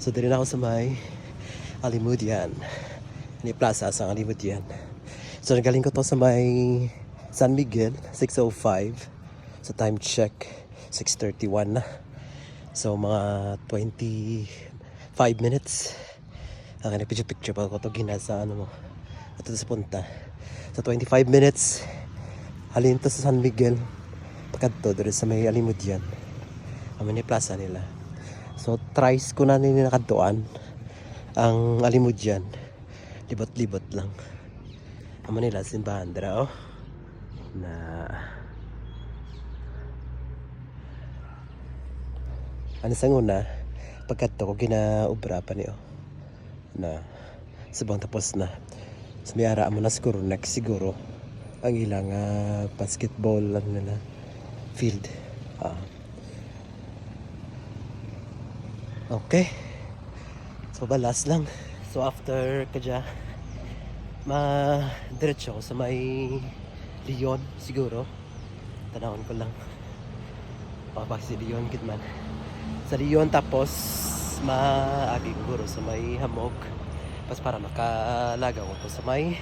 So dili na ako sa may Alimudian. Ni plaza sa Alimudian. So nagaling ko to sa may San Miguel 605. Sa time check 6:31 na. So mga 25 minutes. Ang okay, picture picture pa ko to gina sa ano mo. Ito sa punta. Sa 25 minutes halin to sa San Miguel. Pagkadto dito sa may Alimudian. Amo ni plaza nila. So tries ko na nila nakadtuan ang Alimudian. Libot-libot lang. Amo nila simbahan dira oh. Na Ano sa una, pagkadto ko ginaubra pa niyo. Na sabang tapos na. Sa may ara mo na siguro next siguro ang ilang ah, basketball ano nila field. Ah. Okay. So balas lang. So after kadya ma diretso sa may Leon siguro. Tanawon ko lang. Baka si Leon Kidman. Sa Leon tapos maagi siguro sa may hamog. Pas para makalagaw ko sa may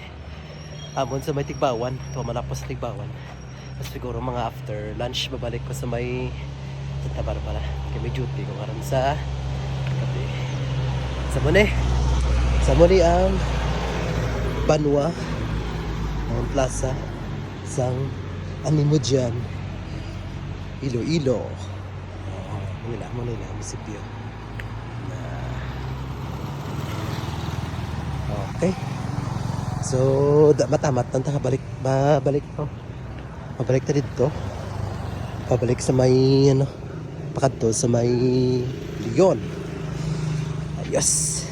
amon sa may Tigbawan. Ito malapos sa Tigbawan. Tapos siguro mga after lunch babalik ko sa may Santa Barbara. Kaya may duty ko karon sa. Sa muli. Sa muli ang Banwa ang plaza sang Animudyan Iloilo. Oh, Manila, Manila, munisipyo. Na Okay. So, da, matamat nang balik babalik ko. Mabalik ta dito. Pabalik sa may ano, pakadto sa may Leon. Yes.